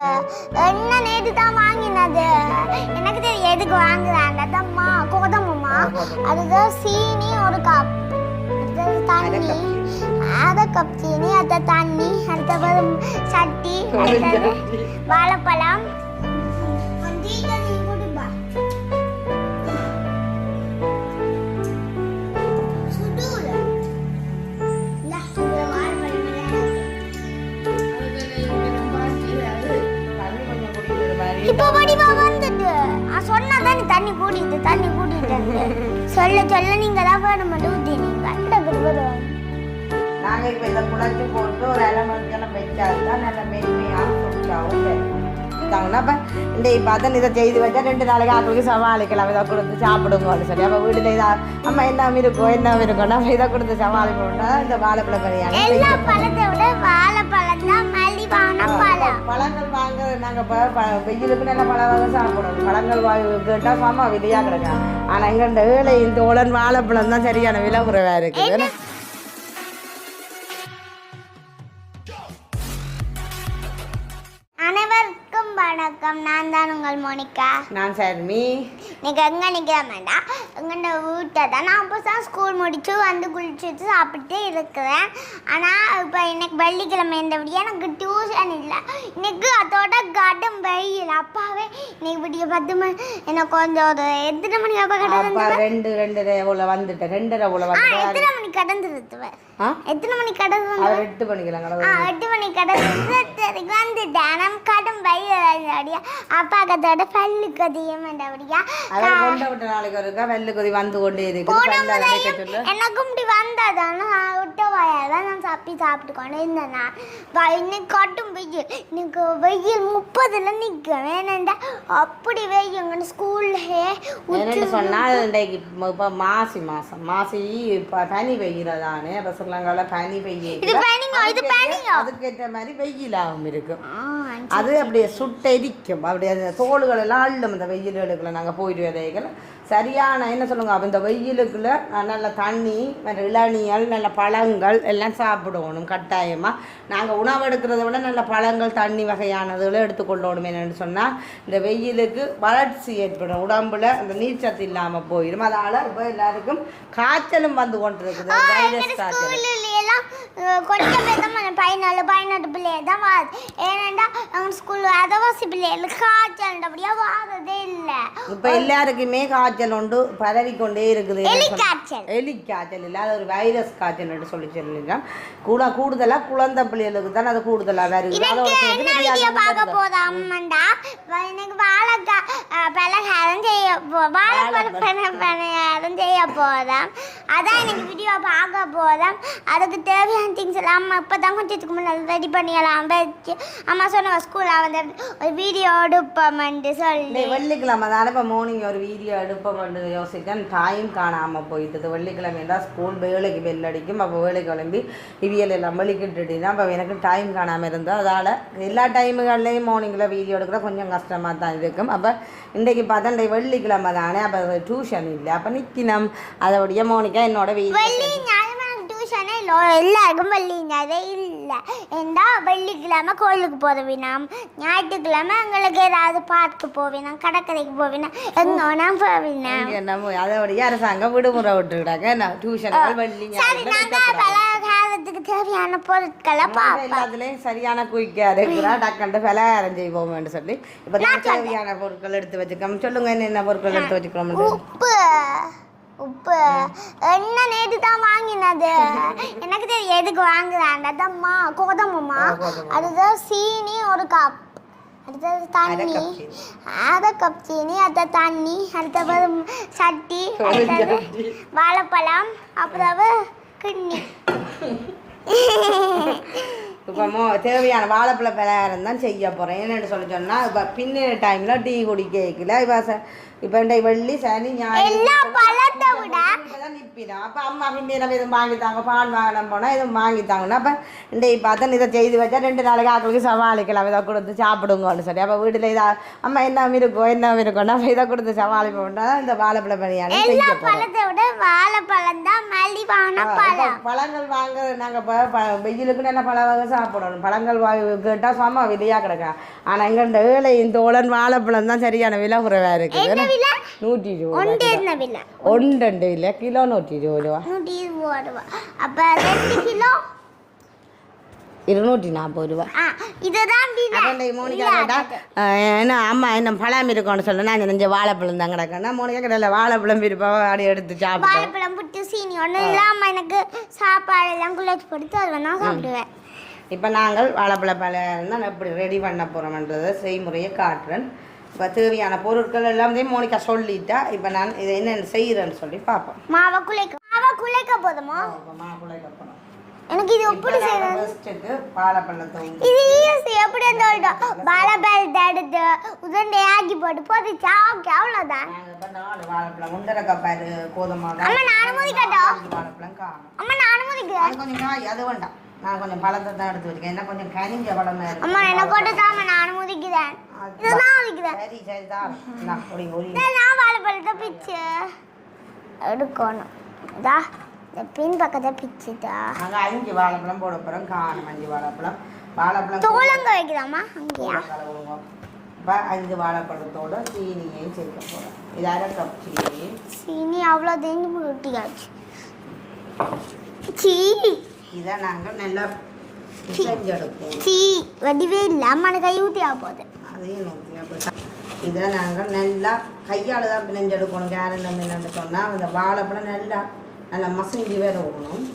என்ன நேத்து தான் வாங்கினது? எனக்கு தெரியும் எதுக்கு வாங்குறாங்க அதம்மா கோதமம்மா. அதுதான் சீனி ஒரு கப் தண்ணி. அரை கப் சீனி அடுத்த தண்ணி. அடுத்தது சட்டி வாழைப்பழம். இப்போ வடிவா வந்துட்டு. நான் சொன்னாதான் நீ தண்ணி கூட்டிட்டு தண்ணி கூட்டிட்டு சொல்ல சொல்ல நீங்க தான் வேணும் மட்டும் ஊத்தி நீங்க டக்குனு வரும் நாங்க இப்ப இதை குழச்சி போட்டு ஒரு அரை மணிக்கெல்லாம் வச்சாதான் நல்ல மென்மையாக சுட்டாவும் தாங்கன்னா அப்போ இந்த இப்போ அதான் இதை செய்து வச்சா ரெண்டு நாளைக்கு ஆக்களுக்கு சமாளிக்கலாம். இதை கொடுத்து சாப்பிடுங்கன்னு சொல்லி அப்போ வீட்டில் இதா அம்மா என்ன இருக்கும் என்ன இருக்கும் நம்ம இதை கொடுத்து சமாளிக்கணும்னா இந்த வாழைப்பழம் விட வாழைப்பழம் தான் பழங்கள் வாங்க நாங்கள் வெயிலுக்கு நல்ல பழம் வாங்க சாப்பிடணும் பழங்கள் வாங்கி கேட்டால் சாமா விலையாக கிடக்கும் ஆனால் இங்கே இந்த ஏழை இந்த உடன் வாழைப்பழம் தான் சரியான விலை குறைவாக இருக்குது. மோனிகா. நான் சர்மி. இன்னைக்கு எங்கே நிற்கிற வேண்டாம் எங்கள்ட வீட்டை தான் நான் இப்போ தான் ஸ்கூல் முடிச்சு வந்து குளிச்சுட்டு சாப்பிட்டு இருக்கிறேன். ஆனால் இப்போ இன்னைக்கு வெள்ளிக்கிழமை இருந்தபடியே எனக்கு டியூஷன் இல்லை. இன்னைக்கு அதோட கடும் வெயில். அப்பாவே இன்னைக்கு விடிய பத்து மணி எனக்கு கொஞ்சம் ஒரு எத்தனை மணி அப்போ கடந்து ரெண்டு ரெண்டரை போல வந்துட்டேன். ரெண்டரை போல வந்துட்டேன். எத்தனை மணி கடந்துருத்துவேன் எத்தனை மணி கடந்து அவர் எட்டு மணிக்கெல்லாம் ஆ கடவுள் எட்டு மணி கடந்துக்கு வந்துட்டேன் நம்ம கடும் வெயில் அப்பா கத்தோட அவர் கொண்ட விட்ட நாளைக்கு ஒருக்கா வெள்ளை கொதி வந்து கொண்டே பல்ல சொல்ல. எனக்கும் இப்படி வந்ததான விட்ட வாயால நான் சாப்பி சாப்பிட்டு கொண்டு இருந்தேன் இன்னைக்கு கட்டும் வெயில். இன்னைக்கு வெயில் முப்பதுல நிற்கும் ஏனண்டா அப்படி வெயில் ஸ்கூல்லே சொன்னா? மாசி மாசம். மாசி பனி அப்போ சொல்லுங்கால பனி இது பெய்ய பனிங்க இது பனிங்க. அதுக்கேற்ற மாதிரி வெயிலாகவும் இருக்கும். அது அப்படியே சுட்டெரிக்கும். அப்படியே அந்த தோள்கள் எல்லாம் அள்ளும் இந்த வெயில் எடுக்கல நாங்கள் போயிட்டு விதைகள் சரியான என்ன சொல்லுங்க அப்போ இந்த வெயிலுக்குள்ள நல்ல தண்ணி நல்ல இளநியல் நல்ல பழங்கள் எல்லாம் சாப்பிடணும் கட்டாயமாக நாங்கள் உணவு எடுக்கிறத விட நல்ல பழங்கள் தண்ணி வகையானதுகளை எடுத்துக்கொள்ளணும் என்னென்னு சொன்னால் இந்த வெயிலுக்கு வளர்ச்சி ஏற்படும். உடம்புல அந்த நீர்ச்சத்து இல்லாமல் போயிடும். அதனால் இப்போ எல்லாருக்கும் காய்ச்சலும் வந்து கொண்டிருக்குது. வைரஸ் காய்ச்சல். கொஞ்சம் பேர் தான் பதினாலு பதினெட்டு பிள்ளைய தான் வாது ஏனண்டா அவங்க ஸ்கூல்ல அதவாசி பிள்ளைகளுக்கு காய்ச்சல்ன்றபடியா வாரதே இல்லை. இப்போ எல்லாருக்குமே காய்ச்சல் உண்டு பரவி கொண்டே இருக்குது. எலி காய்ச்சல். காய்ச்சல் இல்லை அது ஒரு வைரஸ் காய்ச்சல் சொல்லி சொல்லிடுறோம் கூட கூடுதலாக குழந்தை பிள்ளைகளுக்கு தான் அது கூடுதலாக வருது. அதோட பார்க்க. போதாமண்டா இன்னைக்கு வாழைக்காய் பலகாரம் செய்ய வாழைப்பழம் செய்ய போதாம். அதான் எனக்கு வீடியோ பார்க்க போதாம். அதுக்கு தேவையான திங்ஸ் எல்லாம் அம்மா இப்போ தான் கொஞ்சத்துக்கு முன்னாடி ரெடி பண்ணிடலாம் வச்சு அம்மா சொன்ன ஸ்கூலில் வந்து ஒரு வீடியோ எடுப்போம்ட்டு சொல்லி. வெள்ளிக்கிழமை தானே இப்போ மார்னிங் ஒரு வீடியோ எடுப்போம்னு யோசித்தேன் தாயும் காணாமல் போயிட்டது வெள்ளிக்கிழமை தான் ஸ்கூல் வேலைக்கு பெல் அடிக்கும் அப்போ வேலைக்கு கிளம்பி இவியல் எல்லாம் வெளிக்கிட்டுனா அப்போ எனக்கு டைம் காணாமல் இருந்தது அதால் எல்லா டைமுகள்லேயும் மார்னிங்கில் வீடியோ எடுக்கிற கொஞ்சம் கஷ்டமாக தான் இருக்கும் அப்போ இன்றைக்கு பார்த்தா இன்றைக்கு வெள்ளிக்கிழமை தானே அப்போ டியூஷன் இல்லை அப்போ நிற்கினம் அதோடைய மோனிக்கா என்னோட வீடியோ டியூஷனே எல்லாருக்கும் வெள்ளி ஞாயிறு இல்லை. ஏண்டா வெள்ளிக்கிழமை கோயிலுக்கு போதவினாம் ஞாயிற்றுக்கிழமை எங்களுக்கு ஏதாவது பார்க்கு போவினாம் கடற்கரைக்கு போவினா எங்கன்னா இங்க நம்ம அதோடைய அரசாங்கம் விடுமுறை விட்டுக்கிட்டாங்க. நான் டியூஷன் வெள்ளி சரி நாங்கள் பலகாரத்துக்கு தேவையான பொருட்களை பார்ப்போம். எல்லாத்துலேயும் சரியான குயிக்காக இருக்கிறா டக்கண்டு பலகாரம் செய்வோம்னு சொல்லி. இப்போ தேவையான பொருட்கள் எடுத்து வச்சுக்கோம் சொல்லுங்க என்னென்ன பொருட்கள் எடுத்து வச்சுக்கிறோம் உப்பு. உப்பு. என்ன நேத்து தான் வாங்கினது? எனக்கு தெரியும் எதுக்கு வாங்குறாங்க. அதம்மா கோதமம்மா. அதுதான் சீனி ஒரு கப் அடுத்தது தண்ணி. அரை கப் சீனி. அடுத்த தண்ணி அடுத்தது சட்டி அடுத்தது வாழைப்பழம் அப்புறம் கிண்ணி. இப்போ தேவையான வாழைப்பழ பலகாரம் தான் செய்ய போகிறேன் என்னென்னு சொல்லி சொன்னால் இப்போ பின்ன டைமில் டீ குடிக்கல இப்போ ச இப்போ இன்றைக்கு வெள்ளி சனி ஞாயிறு எல்லா பல பழத்தை விட இப்பதான் நிப்பினா. அப்ப அம்மா பின்ன எதுவும் வாங்கித்தாங்க பால் வாங்கணும் போனா எதுவும் வாங்கித்தாங்கன்னா அப்ப இந்த பார்த்தா இதை செய்து வச்சா ரெண்டு நாளைக்கு ஆக்களுக்கு சமாளிக்கலாம் இதை கொடுத்து சாப்பிடுங்கன்னு சொல்லி அப்ப வீட்டுல இதா அம்மா என்ன இருக்கும் என்ன இருக்கும்னா அப்ப இதை கொடுத்து சமாளிப்போம்னா இந்த வாழைப்பழ செய்ய வாழைப்பழம் ஆ, பழம் இப்ப பழங்கள் வாங்க நாங்கள் வெயிலுக்கு நல்ல பழ வகை சாப்பிடணும் பழங்கள் கேட்டால் சும்மா விலையாக கிடக்கா ஆனால் எங்க இந்த ஏழையின் தோழன் வாழைப்பழம் தான் சரியான விலை குறைவாக இருக்குது கிலோ நூற்றி இருபது ரூபா நூற்றி இருபது ரூபா அப்போ ரெண்டு கிலோ இருநூற்றி நாற்பது ரூபா என்ன அம்மா என்ன பழம் இருக்கும்னு சொல்ல நான் நினைஞ்ச வாழைப்பழம் தான் கிடக்கேன்னா மோனிகா கிடையாது வாழைப்பழம் இருப்பா அப்படி எடுத்து சாப்பிட்டோம் வாழைப்பழம் புட்டு சீனி ஒன்றும் இல்லாமல் எனக்கு சாப்பாடு எல்லாம் குளிச்சு கொடுத்து அதை நான் சாப்பிடுவேன் இப்போ நாங்கள் வாழைப்பழ பழம் தான் எப்படி ரெடி பண்ண போகிறோம்ன்றதை செய்முறையை காட்டுறேன் இப்போ தேவையான பொருட்கள் எல்லாத்தையும் மோனிகா சொல்லிட்டா. இப்போ நான் இதை என்னென்ன செய்கிறேன்னு சொல்லி பார்ப்போம். மாவை குலைக்க மாவை குலைக்க போதுமா? இப்போ மாப்பிள்ளை கப்பணும் எனக்கு இது எப்படி செய்யறது? ஊற்றி இது ஈஸி எப்படி சொல்லிட்டோம் வாழைப்பழத்தை எடுத்து உருண்டை ஆக்கி போட்டு போட்டுச்சா ஓகே அவ்வளோதான் நாலு வாழைப்பழம் முந்தர கப்பாரு கோதுமை அம்மா நானும் மோதிக்கட்டோம் அம்மா நானும் மோதிக்கிறேன் அது கொஞ்சம் அது வேண்டாம். நான் கொஞ்சம் பழத்தை தான் எடுத்து வச்சுக்கேன். என்ன கொஞ்சம் கனிஞ்ச பழமா இருக்கு. அம்மா என்ன கொண்டு தாம நானும் மோதிக்கிறேன் இதுதான் மோதிக்கிறேன் சரி சரி தான் நான் ஒரு இதை நான் வாழைப்பழத்தை பிச்சு எடுக்கணும். இதா இந்த பின் பக்கத்தை பிச்சுதா நாங்கள் அஞ்சு வாழைப்பழம் போட போகிறோம் காணும் அஞ்சு வாழைப்பழம். வாழைப்பழம் தோலங்க வைக்கலாமா அங்கேயா? இப்போ அஞ்சு வாழைப்பழத்தோட சீனியையும் சேர்க்க போகிறோம் இது அரை கப் சீனி. சீனி அவ்வளோ தேஞ்சு ரொட்டி காய்ச்சி சீ. இதை நாங்கள் நல்லா செஞ்செடுப்போம். சீ வடிவே இல்லை அம்மான கை ஊற்றியா போகுது. அதையும் நோக்கி இதை நாங்கள் நல்லா கையால் தான் பிணைஞ்செடுக்கணும் கேரண்டம் என்னன்னு சொன்னால் அந்த வாழைப்பழம் நல்லா நல்லா மசிஞ்சு வேற விடணும்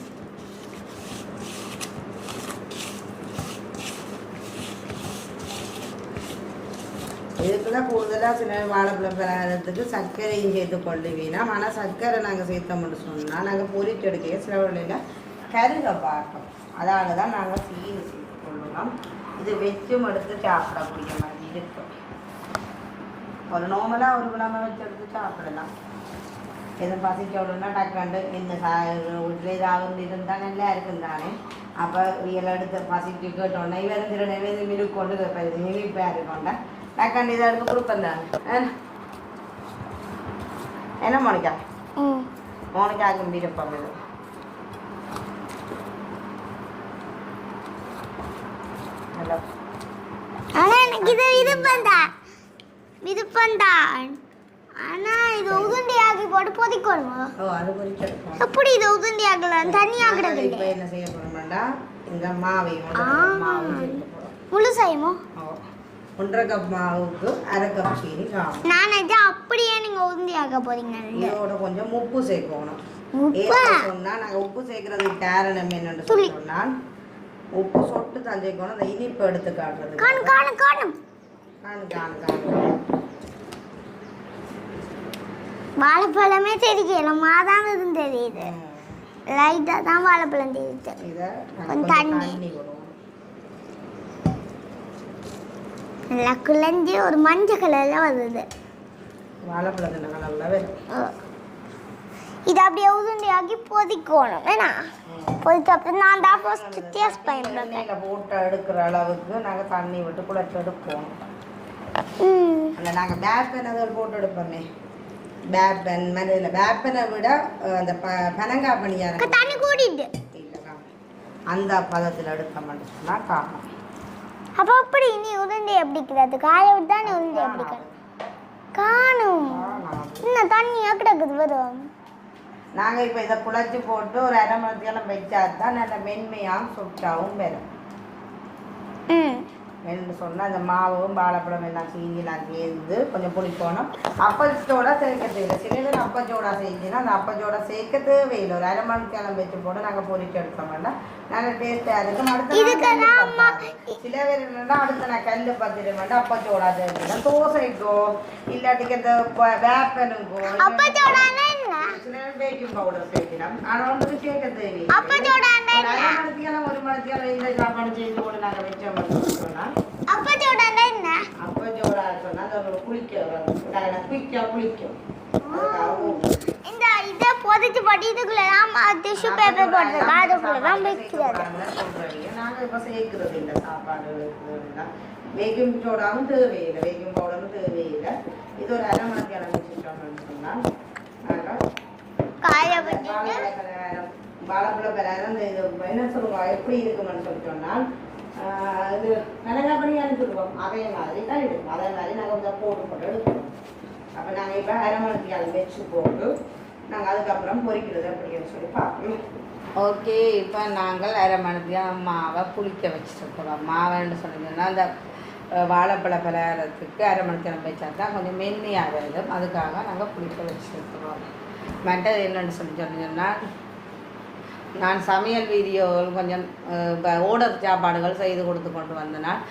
இதுக்குள்ள கூடுதலாக சில வாழைப்பழம் பெறாததுக்கு சர்க்கரையும் சேர்த்து கொள்ளுவீனா ஆனால் சர்க்கரை நாங்கள் சேர்த்தோம்னு சொன்னால் நாங்கள் பொரிட்டு எடுக்க சில வழியில் கருக பார்ப்போம் அதால தான் நாங்கள் சீனி சேர்த்து கொள்ளலாம் இது வச்சும் எடுத்து சாப்பிடக்கூடிய மாதிரி இருக்கும். ஒரு நார்மலாக ஒரு கிழமை வச்சு எடுத்து சாப்பிடலாம். எதுவும் பசிக்கணும்னா டக்காண்டு இந்த சா வீட்டில் ஏதாவது இருந்தால் நல்லா இருக்கும் தானே. அப்போ இதில் எடுத்து பசிக்கு கேட்டோன்னே இவரும் திரு நைவேதம் இருக்கொண்டு இனிப்பாக இருக்கோண்டா டக்காண்டு இதை எடுத்து கொடுப்பேன் தானே. என்ன? என்ன மோனிகா? ம். மோனிகாவுக்கும் விருப்பம் இது. ஆனா எனக்கு இது விருப்பம் தான் விருப்பம் தான் ஆனா இது உதுண்டி ஆக்கி போட்டு பொதிக்கணுமா ஓ அது குறிச்சு எடுப்போம் எப்படி இது உதுண்டி ஆக்கலாம் தண்ணி ஆக்கிடவில்லை இப்போ என்ன செய்ய போகிறோம்னா இந்த மாவை ஆ. மாவு சேர்க்க போகிறோம் முழு செய்யுமோ ஒன்றரை கப் மாவுக்கு அரை கப் சீனி காணும் நான் நினைச்சா அப்படியே நீங்க உதுண்டி போறீங்க இதோட கொஞ்சம் உப்பு சேர்க்கணும் உப்பு சொன்னா நாங்க உப்பு சேர்க்கறதுக்கு காரணம் என்னன்னு துளி. உப்பு சொட்டு தான் சேர்க்கணும் அந்த இனிப்பு எடுத்து காட்டுறது. காணு காணு காணு. வாழைப்பழமே தெரியல மாதான் தெரியுது. லைட்டா தான் வாழைப்பழம் தெரியுது. கொஞ்சம் தண்ணி. நல்லா குழஞ்சி ஒரு மஞ்சள் கலர்ல வருது வாழைப்பழத்தில் நல்லா அப்படியே உதுண்டி ஆக்கி பொதிக்கணும் பொதிச்ச அப்புறம் நான் தான் ஃபர்ஸ்ட் டேஸ்ட் பயன்படுறேன் எண்ணெயில் போட்டு எடுக்கிற அளவுக்கு நாங்க தண்ணி விட்டு குழச்சி எடுப்போம். அந்த நாங்க பேப்பன் அதில் போட்டு எடுப்போமே. பேப்பன் மலையில் பேப்பனை விட அந்த ப பனங்காய் பணியாரம் தண்ணி இல்லைக்கா. அந்த பதத்தில் எடுத்தோம்னு சொன்னால் காணும். அப்போ அப்படி நீ உருண்டை எப்படிக்கிறது காய விட்டா நீ உருண்டை எப்படிக்கிறது காணும். இன்னும் தண்ணி கிடக்குது வரும் நாங்கள் இப்போ இதை குழச்சி போட்டு ஒரு அரை மணி நேரம் வச்சா தான் நல்ல மென்மையாக சுட்டாவும் வரும் ம். என்னன்னு சொன்னால் அந்த மாவும் வாழைப்பழம் எல்லாம் சீனிலாம் சேர்ந்து கொஞ்சம் புளிக்கணும். அப்பச்சோட சேர்க்க தேவையில்லை. சில பேர் அப்பச்சோடா செஞ்சுன்னா அந்த அப்பச்சோட சேர்க்க தேவையில்லை. ஒரு அரை மணி நேரம் வச்சு போட்டு நாங்கள் பொரிச்சு எடுத்தோம்னா நல்ல டேஸ்ட்டாக இருக்கும். அடுத்த. சில பேர் என்னன்னா அடுத்த நான் கல் பத்திரம் அப்பச்சோடா சேர்க்கணும் தோசைக்கோ இல்லாட்டிக்கு இந்த வேப்பனுக்கோ பேர் பேக்கிங் பவுடர் சேர்க்கலாம் ஆனால் வந்து சேர்க்க தேவையில்லை ஒரு மணித்தியாலம் இந்த சாப்பாடு செய்து போட்டு நாங்கள் வச்சோம்னு சொன்னால் அப்ப சோடானா என்ன அப்போ ஜோடா சொன்னால் அது குளிக்க வரும் குளிக்க குளிக்கும். இந்த இதை புதைச்சு போட்டு இதுக்குள்ள தான் டிஷ்யூ பேப்பர் போட்டிருக்கா அதுக்குள்ள தான் வைக்கிறது நாங்க இப்ப சேர்க்கிறது இந்த சாப்பாடு பேக்கிங் சோடாவும் தேவையில்லை பேக்கிங் பவுடரும் தேவையில்லை இது ஒரு அரை மணிக்கு அனுப்பிச்சிட்டோம்னு சொன்னா அதனால காய விட்டுட்டு வாழைப்பழ பலகாரம் இந்த இது என்ன சொல்லுவாங்க எப்படி இருக்குமென்னு சொல்லி சொன்னால் ஆஹ் இது மிளகா பண்ணி அனுப்பிடுவோம் அதே மாதிரி தான் இருக்கும் அதே மாதிரி நாங்கள் வந்து போட்டு போட்டு எடுக்கணும் அப்போ நாங்கள் இப்போ அரை மணிக்கு அதை வச்சு போட்டு நாங்கள் அதுக்கப்புறம் பொரிக்கிறது அப்படின்னு சொல்லி பார்க்கணும் ஓகே இப்போ நாங்கள் அரை மணிக்கு மாவை புளிக்க வச்சுருக்கிறோம். மாவைன்னு சொன்னீங்கன்னா அந்த வாழைப்பழ பலகாரத்துக்கு அரை மணிக்கு நம்ம வச்சா தான் கொஞ்சம் மென்மையாக இருக்கும் அதுக்காக நாங்கள் புளிக்க வச்சுருக்கிறோம். மற்றது என்னென்னு சொல்லி சொன்னீங்கன்னா நான் சமையல் வீடியோவில் கொஞ்சம் இப்போ ஓடர் சாப்பாடுகள் செய்து கொடுத்து கொண்டு வந்தனால்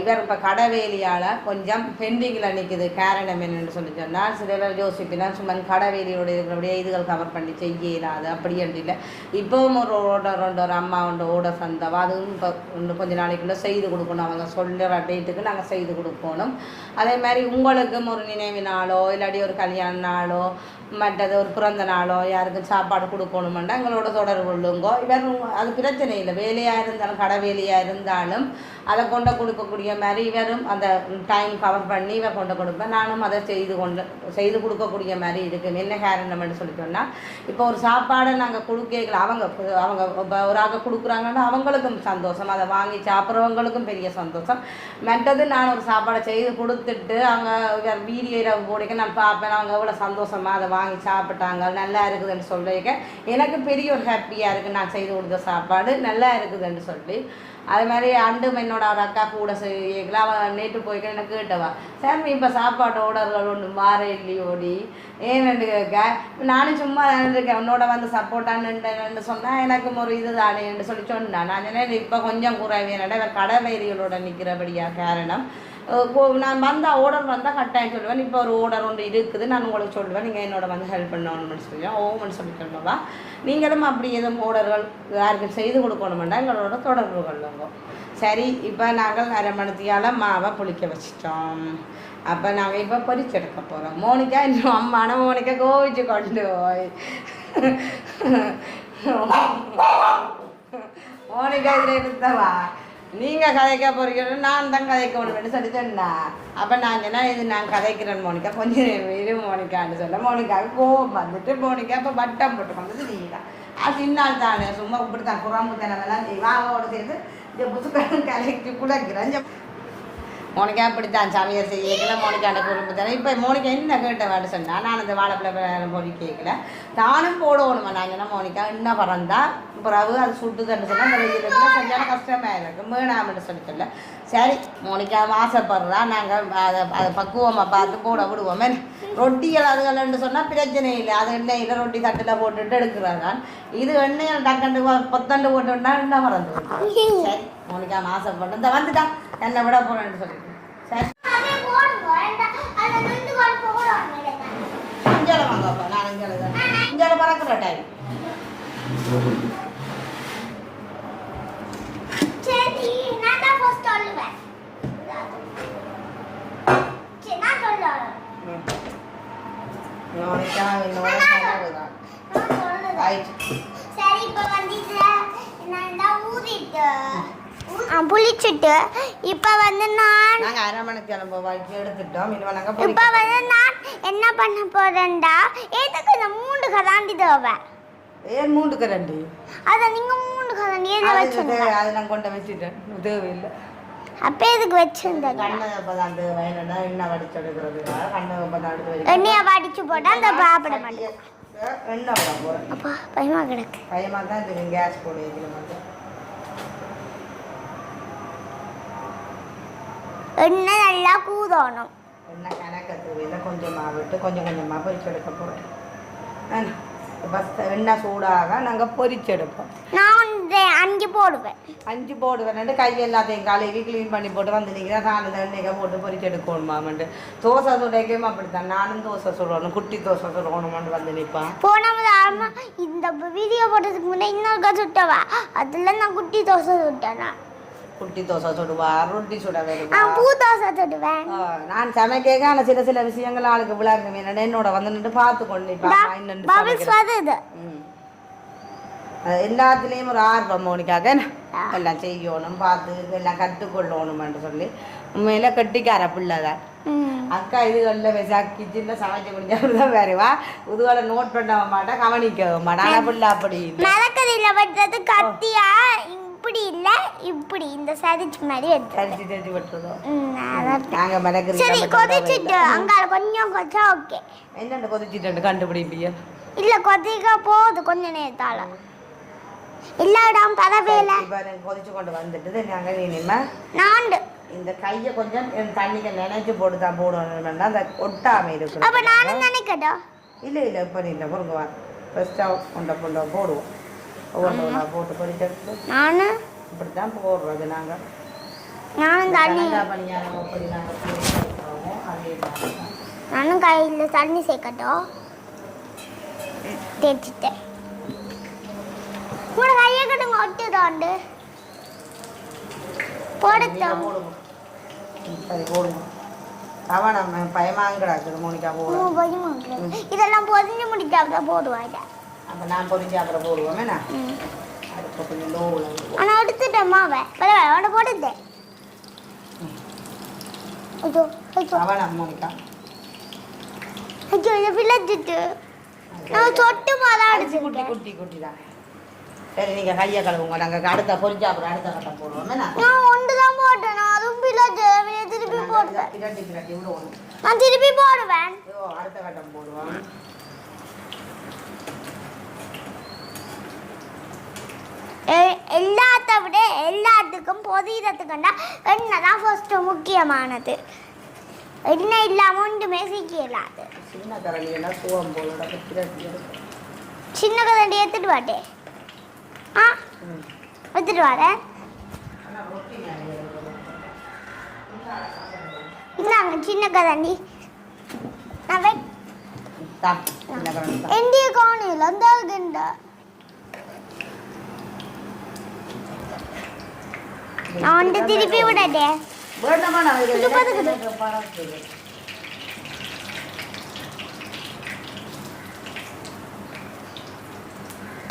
இவர் இப்போ கடவேலியால் கொஞ்சம் பெண்டிங்கில் நிற்கிது காரணம் என்னென்னு சொல்லி சொன்னால் சில பேர் யோசிப்பினா சும்மா கடவேலியோட இருக்கிறபடியே இதுகள் கவர் பண்ணி செய்ய இயலாது அப்படி இல்லை. இப்போவும் ஒரு ஓட ரெண்டு ஒரு அம்மா உண்டு ஓட சந்தவா அதுவும் இப்போ இன்னும் நாளைக்குள்ளே செய்து கொடுக்கணும். அவங்க சொல்லுற டேட்டுக்கு நாங்கள் செய்து கொடுக்கணும். அதே மாதிரி உங்களுக்கும் ஒரு நினைவு நாளோ இல்லாட்டி ஒரு கல்யாண நாளோ மற்றது ஒரு பிறந்த நாளோ யாருக்கும் சாப்பாடு கொடுக்கணுமெண்டா எங்களோட தொடர்பு கொள்ளுங்கோ. இவர் அது பிரச்சனை இல்லை. வேலையாக இருந்தாலும் கடை வேலையாக இருந்தாலும் அதை கொண்டு கொடுக்கக்கூடிய மாதிரி இவரும் அந்த டைம் கவர் பண்ணி இவர் கொண்டு கொடுப்பேன். நானும் அதை செய்து கொண்டு செய்து கொடுக்கக்கூடிய மாதிரி இருக்குது என்ன காரணம்னு சொல்லி சொன்னால் இப்போ ஒரு சாப்பாடை நாங்கள் கொடுக்கல அவங்க அவங்க ஒரு ஆக கொடுக்குறாங்கன்னா அவங்களுக்கும் சந்தோஷம். அதை வாங்கி சாப்பிட்றவங்களுக்கும் பெரிய சந்தோஷம். மற்றது நான் ஒரு சாப்பாடை செய்து கொடுத்துட்டு அவங்க இவர் வீடியோ போடிக்க நான் பார்ப்பேன். அவங்க எவ்வளோ சந்தோஷமாக அதை வாங்கி சாப்பிட்டாங்க. நல்லா இருக்குதுன்னு சொல்லிக்க எனக்கு பெரிய ஒரு ஹாப்பியாக இருக்குது நான் செய்து கொடுத்த சாப்பாடு நல்லா இருக்குதுன்னு சொல்லி அது மாதிரி அண்டு என்னோட ஒரு அக்கா கூட செய்யலாம் அவன் நேற்று போய்க்க எனக்கு கேட்டவா சார் இப்போ சாப்பாட்டு ஓடர்கள் ஒன்று மாற இல்லையோடி. ஏன்னு கேட்க நானும் சும்மா இருக்கேன் உன்னோட வந்து சப்போர்ட்டான்னு சொன்னால் எனக்கும் ஒரு இது தானேன்னு சொல்லி சொன்னான். நான் சொன்னேன் இப்போ கொஞ்சம் குறைவேன் கடை வேரிகளோட நிற்கிறபடியா காரணம். நான் வந்தால் ஓடர் வந்தால் கட்டாயம் சொல்லுவேன். இப்போ ஒரு ஓடர் ஒன்று இருக்குது. நான் உங்களுக்கு சொல்லுவேன். நீங்கள் என்னோட வந்து ஹெல்ப் பண்ணணும்னு சொல்லுவேன் ஓமன்னு சொல்லி சொல்லுவா. நீங்களும் அப்படி எதுவும் ஓடர்கள் யாருக்கும் செய்து கொடுக்கணுமெண்டா எங்களோட தொடர்பு கொள்ளுங்க சரி இப்போ நாங்கள் அரை மணித்தியால் மாவை புளிக்க வச்சிட்டோம். அப்போ நாங்கள் இப்போ பொரிச்செடுக்க போகிறோம் மோனிக்கா இன்னும் அம்மான மோனிக்கா கோவிச்சு கொண்டு போய். மோனிக்கா இதில் இருந்தவா நீங்கள் கதைக்க போகிறீங்க நான் தான் கதைக்கணும்னு சொல்லி சொன்னா அப்போ நான் என்ன இது நான் கதைக்கிறேன் மோனிகா. கொஞ்சம் இரு மோனிகான்னு சொல்ல. மோனிகாவுக்கு கோவம் வந்துட்டு மோனிகா இப்போ பட்டம் போட்டு வந்தது நீங்க அது சின்னால் தானே. சும்மா இப்படி தான் குறாம்பு தினமெல்லாம் செய்வா அவளோட சேர்ந்து இந்த புதுக்கடன் கலைக்கு குலைக்கிறேன் மோனிகா அப்படித்தான் சமையல் செய்யல மோனிகாண்ட குடும்பம் தானே. இப்போ மோனிகா என்ன கேட்ட வேலை சொன்னா நான் அந்த வாழைப்பழ பொறி கேட்கல தானும் போடணுமா நான் என்ன மோனிகா என்ன பறந்தா? பிறகு அது சுட்டுதுன்னு சொன்னால் அந்த வெயிலுக்கு சரியான கஷ்டமாக இருக்கு வேணாம்னு சொல்லி சொல்ல. சரி மோனிகா ஆசைப்படுறா நாங்கள் அதை அதை பக்குவமாக பார்த்து போட விடுவோமே. ரொட்டிகள் அதுகள்னு சொன்னால் பிரச்சனை இல்லை. அது எண்ணெயில் ரொட்டி தட்டில் போட்டுட்டு எடுக்கிறாங்க இது எண்ணெயில் டக்கண்டு பொத்தண்டு போட்டுன்னா என்ன மறந்து. சரி மோனிகா ஆசைப்பட்டு இந்த வந்துட்டான் என்னை விட போகிறேன்னு சொல்லிட்டு. சரி. இஞ்சால வாங்கப்பா நான் இஞ்சால தான் இஞ்சால பறக்கிற டைம் சரி நான் தான் ஃபர்ஸ்ட் சொல்லுவேன். நான் சொல்லுவேன். சரி இப்போ வந்து புளிச்சுட்டு இப்போ வந்து நான் நாங்கள் நாங்கள் இப்போ வந்து நான் என்ன பண்ண போறேன்டா? எதுக்கு இந்த மூண்டு கதாண்டி தேவை? ஏன் மூண்டுக்கு ரெண்டு அதை நீங்க மூண்டு கதாண்டி எதை தேவை, அது நான் கொண்டு வச்சுட்டேன். தேவையில்லை. அப்போ எதுக்கு என்னன்னா எண்ணெய் வடிச்சு எடுக்கிறது கண்ணை இப்போ தான் எடுத்து வைக்கிறேன். எண்ணெயை வடிச்சு போட்டா அந்த பாப்பட மாட்டேன். அப்பா பயமா கிடக்கு. பயமாக தான் தெரியும் கேஸ் போடு எண்ணெய் நல்லா கூதணும். எண்ணெய் கணக்க தேவையில்லை கொஞ்சமாக விட்டு கொஞ்சம் கொஞ்சமாக பொரிச்சு எடுக்க போகிறேன் பஸ் எண்ணெய் சூடாக நாங்கள் பொரிச்செடுப்போம். நான் அஞ்சு போடுவேன். அஞ்சு போடுவேன். கை எல்லாத்தையும் கழுவி க்ளீன் பண்ணி போட்டு வந்துட்டீங்கன்னா நான் அந்த எண்ணெயை போட்டு பொரிச்சு எடுக்கணுமாமன்ட்டு தோசை சுடைக்கும் அப்படித்தான். நானும் தோசை சுடணும் குட்டி தோசை சுடணுமான்னு வந்து நிற்பான் போன ஆமா இந்த வீடியோ போட்டதுக்கு முன்னே இன்னொரு சுட்டவா? அதில் நான் குட்டி தோசை சுட்டேனா? குட்டி தோசை சுடுவா ரொட்டி சுட வருவா பூ தோசை சுடுவேன் நான் சமைக்க ஆனால் சில சில விஷயங்கள் ஆளுக்கு விளங்கும் என்னடா என்னோட வந்து நின்று பார்த்து கொண்டு எல்லாத்துலேயும் ஒரு ஆர்வம் மோனிக்காக எல்லாம் செய்யணும் பார்த்து எல்லாம் கற்றுக்கொள்ளணும்னு சொல்லி உண்மையில கெட்டிக்கார பிள்ளை தான் அக்கா இதுகளில் வச்சா கிச்சனில் சமைச்சு முடிஞ்சவங்க தான் வேறுவா இதுகளை நோட் பண்ண மாட்டா கவனிக்க மாட்டா பிள்ளை அப்படி இல்லை மரக்கறியில் வெட்டுறது கத்தியா இப்படி இல்ல இப்படி. இந்த சரிச்சு மாதிரி சரிச்சு மிளகு சரி கொதிச்சுட்டு. அங்கால கொஞ்சம் கொச்சா ஓகே. என்னென்ன கொதிச்சுட்டு கண்டுபிடிப்பீங்க இல்ல கொதிக்க போகுது கொஞ்ச நேரத்தால. எல்லா இடம் பதவேல கொதிச்சு கொண்டு வந்துட்டு நாங்கள் இனிமே. நாண்டு. இந்த கையை கொஞ்சம் தண்ணிக்கு நினைச்சு போட்டு தான் போடணும்னா அந்த ஒட்டாமை அப்ப இருக்கு நானும் நினைக்கட்டும் இல்லை இல்லை இப்போ இல்லை பொருங்க வா. ஃபஸ்ட்டாக கொண்ட கொண்ட போடுவோம். ஒவ்வொன்று ஒன்றா போட்டு பொரிச்செடுத்து நானும் இப்படி தான் போடுறது நாங்கள் நானும் தண்ணி பணியாரம் நாங்கள் அதே தான். நானும் கையில தண்ணி சேர்க்கட்டும். தேய்ச்சிட்டேன். கூட கையை கட்டுங்க ஒட்டுதாண்டு போடட்டும். போடுவோம் ம், சரி போடுவோம் அவன் நம்ம பயமாங்கடாக்குது மோனிகா போடுவோம். இதெல்லாம் பொதிஞ்சு முடிச்சா அப்புறம் போடுவாங்க. அப்போ நான் பொரிச்சு அப்புறம் போடுவோம் என்ன? ம். அடுப்பு கொஞ்சம் லோவில் ஆனா எடுத்துட்டேன் மாவை பரவாயில்ல அவனை போட்டுட்டேன் ஐயோ ஐயோ. அவன் மோனிகா ஐயோ இதை விளைச்சிட்டு நான் சொட்டு மாதான் அரிசி குட்டி அடிச்சிருக்கேன். குட்டி குட்டி தான். சரி நீங்கள் கையை கழுவுங்க. நாங்கள் அடுத்த அப்புறம் அடுத்த கட்டம் போடுவோம். நான் ஒன்று தான் போட்டேன். நான் அதுவும் விளைச்சு திருப்பி போடுவேன் நான் திருப்பி போடுவேன். அடுத்த கட்டம் போடுவோம். எல்லாத்த விட எல்லாத்துக்கும் பொதியறதுக்குண்டா எண்ணெய் தான் ஃபர்ஸ்ட் முக்கியமானது? எண்ணெய் இல்லாமல் ஒன்றுமே சீக்க இல்லாது. சின்ன கரண்டி எல்லாம் சூவம் போலோட சின்ன கதண்டி எடுத்துட்டு வாட்டே. ஆ? எடுத்துட்டு வரேன். இந்தாங்க சின்ன கதண்டி நான் கரண்டி தான் எண்டிய காணியில் அந்த வந்து திருப்பி பாத்துக்குது.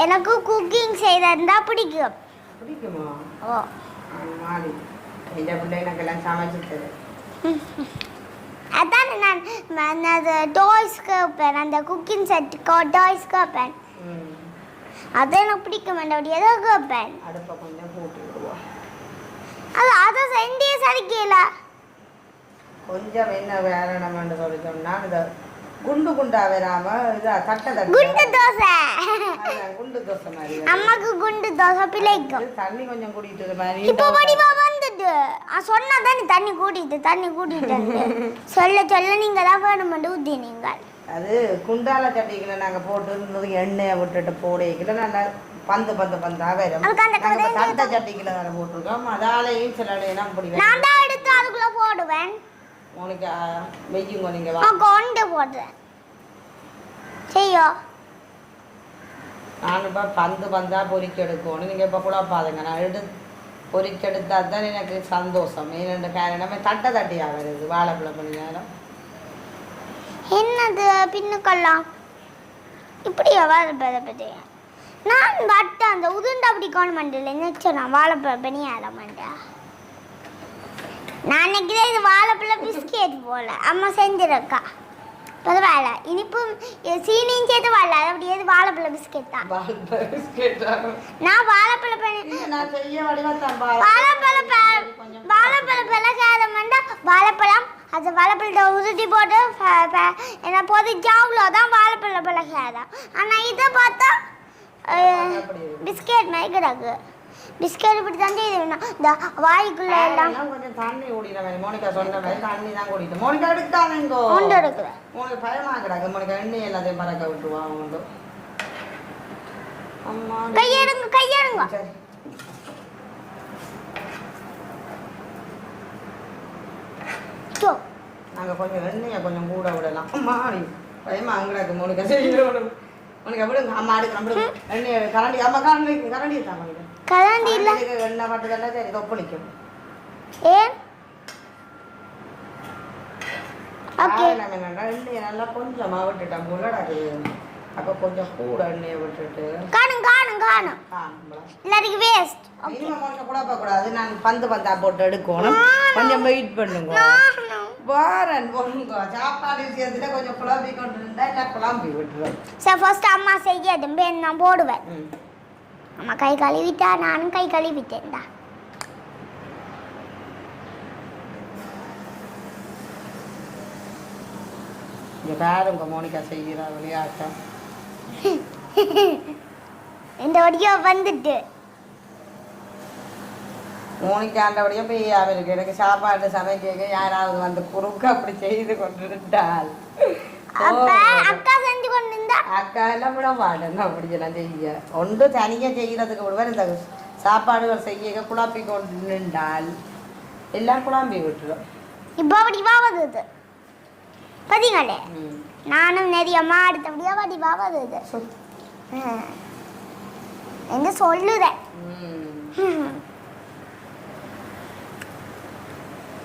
எனக்கு குக்கிங் செய்யறதா பிடிக்கும் பிடிக்குமா ஓ மாறி இந்த பிள்ளை எனக்கு எல்லாம் சமைச்சு அதான் நான் அது டாய்ஸ் கேட்பேன் அந்த குக்கிங் செட் டாய்ஸ் கேட்பேன் ம் அது எனக்கு பிடிக்க மாட்டேன் ஏதோ கேட்பேன் அடுப்பை கொஞ்சம் கூட்டி அது அதை செஞ்சே சரிக்கல கொஞ்சம் என்ன வேற நம்ம சொல்லி சொன்னா இந்த குண்டு குண்டா வராம இதா தட்டை தட்டு குண்டு தோசை. குண்டு தோசை மாதிரி. அம்மாக்கு குண்டு தோசை பிழைக்கும் தண்ணி கொஞ்சம் குடிக்கிட்டு மாதிரி. இப்போ வடிவா வந்துட்டு. சொன்னா தானே தண்ணி கூட்டிட்டு தண்ணி கூட்டிட்டு சொல்ல சொல்ல நீங்க தான் வேணுமெண்டு ஊத்தி நீங்கள் அது குண்டால சட்டிகளை நாங்க போட்டு எண்ணெயை விட்டுட்டு போடையில நல்லா பந்து பந்து பந்தா வரும். நாங்க தட்டை சட்டிகளை தானே போட்டிருக்கோம். அதாலையும் சில இடையெல்லாம் பிடிக்கும் நான் தான் எடுத்து அதுக்குள்ள போடுவேன். உனக்கு வெய்யுங்க நீங்க வா. கொண்டு போடுறேன். செய்யோ. நான் இப்போ பந்து பந்தா பொரிக்கெடுக்கணும் நீங்கள் இப்போ குழப்பாதுங்க நான் எடு பொரிக்கெடுத்தா தான் எனக்கு சந்தோஷம். ஏன்னு காரணமே தட்டை தட்டியா வருது வாழைப்பழம் பண்ணி நேரம் என்னது பின்னுக்கெல்லாம் இப்படியா வாழைப்பழ பற்றி நான் வட்ட அந்த உதுண்டு அப்படி கவர்மெண்ட்டில் நினச்சேன் நான் வாழைப்பழ பண்ணி ஆடமாட்டேன் நான் நினைக்கிறேன் இது வாழைப்பழ பிஸ்கெட் போல. அம்மா செஞ்சிருக்கா. பரவாயில்ல. இனிப்பும் சீனியும் சேர்த்து வாழ அப்படியே இது வாழைப்பழ பிஸ்கெட் தான்? நான் வாழைப்பழ வாழைப்பழ வாழைப்பழ பலகாரம் வந்து வாழைப்பழம் அது வாழைப்பழத்தை உருட்டி போட்டு என்ன பொதிச்சா அவ்வளோதான் வாழைப்பழ பலகாரம் ஆனால் இதை பார்த்தா பிஸ்கெட் கிடக்கு பிஸ்கெட் இப்படி தாண்டி இது வேணும் இந்த வாய்க்குள்ள எல்லாம் கொஞ்சம் தண்ணி குடிக்கிற மாதிரி மோனிகா சொன்ன மாதிரி தண்ணி தான் குடிக்கணும் மோனிகா எடுத்தானுங்கோ கொண்டு எடுக்குது உனக்கு பயமா கிடக்கு. மோனிகா எண்ணெய் எல்லாத்தையும் பறக்க விட்டுருவா உண்டு அம்மா கையெடுங்க கையெடுங்க. சரி. நாங்கள் கொஞ்சம் எண்ணெயை கொஞ்சம் கூட விடலாம். அம்மா பயமா அங்கடாக்கு மோனிகா செய்யணும் உனக்கு அம்மா அடுக்க எண்ணெய் கரண்டி அம்மா கரண்டி கரண்டி தான் மோனிகா கலந்து இல்ல எண்ணெய் தானே சரி ஓகே. எண்ணெயை நல்லா கொஞ்சமாக விட்டுட்டேன் முள்ளடாக்கு அப்போ கொஞ்சம் கூட எண்ணெயை விட்டுட்டு. காணும் காணும் காணும். வேஸ்ட் மினிமம் கொஞ்சம் குழப்ப கூடாது நான் பந்து பந்தா போட்டு எடுக்கணும். கொஞ்சம் வெயிட் பண்ணுங்க. வாரன் பொண்ணுங்க சாப்பாடு விஷயத்துல கொஞ்சம் குழம்பி கொண்டு இருந்தா இல்லை குழம்பி விட்டுரும் சரி ஃபர்ஸ்ட் அம்மா செய்யதும் பேர் நான் போடுவேன். அம்மா கை கழுவிட்டா நானும் கை கழுவிட்டேன்டா இங்க பாருங்க மோனிகா செய்கிறா விளையாட்டம் இந்த வடியோ வந்துட்டு மோனிகா ஆண்டபடியே போய் அவருக்கு எனக்கு சாப்பாடு சமைக்க யாராவது வந்து குறுக்க அப்படி செய்து கொண்டிருந்தால். அக்கா செஞ்சு கொண்டு இருந்தா அக்கா எல்லாம் விட மாட்டேன். அப்படியெல்லாம் செய்ய. ஒன்று தனியாக செய்கிறதுக்கு விடுவார் இந்த சாப்பாடுகள் செய்ய குழப்பி கொண்டு நின்றால் எல்லாம் குழம்பி விட்டுரும். இப்போ வடிவா வருது பார்த்தீங்களே ம். நானும் நிறையம்மா அடுத்தபடியா வடிவா வருது சொல். ம். என்ன சொல்லுதேன் ம்.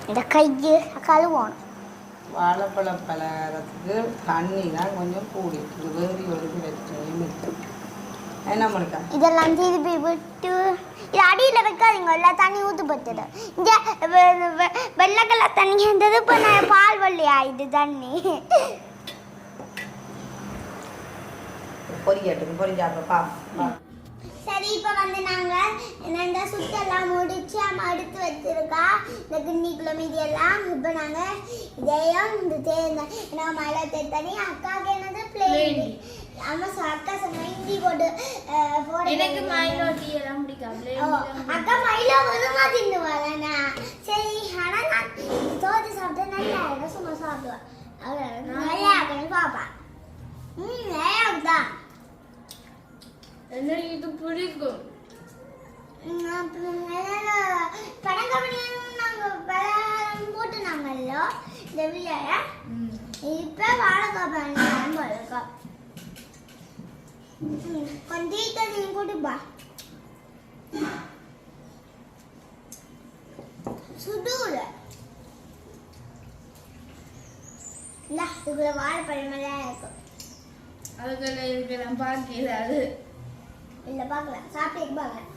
இந்த கையை கழுவணும். வாழைப்பழ பலகாரத்துக்கு தண்ணி தான் கொஞ்சம் கூடி. இது வேறி ஒரு பிரச்சனையும் என்ன பண்ணுக்கா இதெல்லாம் திருப்பி விட்டு இது அடியில் வைக்காதீங்க எல்லாம் தண்ணி வெ- வெ- வெள்ளை கலர் தண்ணி இருந்தது இப்போ நான் பால் வள்ளி ஆயிடுது தண்ணி. பொரிக்கட்டுங்க பொரிஞ்சாப்ப பா பா. சரி இப்போ வந்து நாங்கள் என்னென்ன சுத்தெல்லாம் முடிச்சு அம்மா எடுத்து வச்சிருக்கா. இந்த கிண்ணிக்குள்ள மீதி எல்லாம் இப்போ நாங்கள் இதையும் இந்த தேர்ந்த என்ன மழை தண்ணி அக்காவுக்கு என்னது பிளேன் அம்மா அக்கா சொன்ன இஞ்சி போட்டு எனக்கு மைனோட்டி எல்லாம் பிடிக்காது. ஓ, அக்கா மயிலா வருமா தின்னுவாளா சரி ஆனா நான் தோதி சாப்பிட்டு நல்லா இருக்கும். சும்மா சாப்பிடுவேன் அவ்வளவு நல்லா இருக்குன்னு பாப்பா. ம் நல்லா இருக்குதான் எனக்கு இது பிடிக்கும் ம், அப்புறம் என்னன்னா, பனங்கமணியும் நாங்க பலகாரம் போட்டு நாங்கல்ல இந்த விளையாட இப்ப வாழைக்காய் பணியாரம் போயிருக்கா கொஞ்சம் தண்ணி போட்டுப்பா சுடூர இல்ல இதுக்குள்ள வாழைப்பழம் எல்லாம் இருக்கும் அதுக்குள்ள இருக்கலாம் பார்க்கல அது இல்ல பார்க்கலாம் சாப்பிட்டு பார்க்கலாம்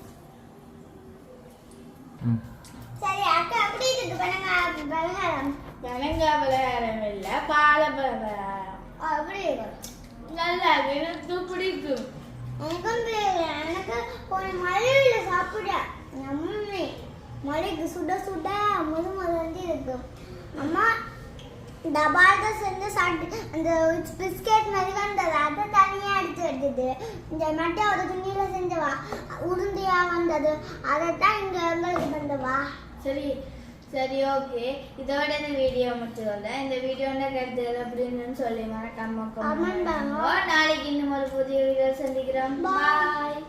சரி அக்கா அப்படி இருக்கு பனங்க பலகாரம்? பனங்காய் பலகாரம் இல்லை பாலப்பழ பலகாரம். அப்படி இருக்கும் நல்லா இருக்கு எனக்கு பிடிக்கும் எனக்கும். எனக்கு ஒரு மழையில சாப்பிட நம்மே மழைக்கு சுட சுட முது முது வந்து இருக்கு. அம்மா தான் செஞ்சு சாப்பிட்டு அந்த பிஸ்கெட் மாதிரி வந்தது அதை தனியாக எடுத்து எடுத்தது. இந்த மட்டை ஒரு துணியில் செஞ்சவா? உருண்டையா வந்தது. அதைத்தான் இங்கே எங்களுக்கு வந்தவா சரி சரி ஓகே. இதோட இந்த வீடியோ முடிச்சுக்கோங்க. இந்த வீடியோட கருத்துகள் அப்படின்னு சொல்லி மறக்காம. நாளைக்கு இன்னும் ஒரு புதிய வீடியோ சந்திக்கிறோம். பாய்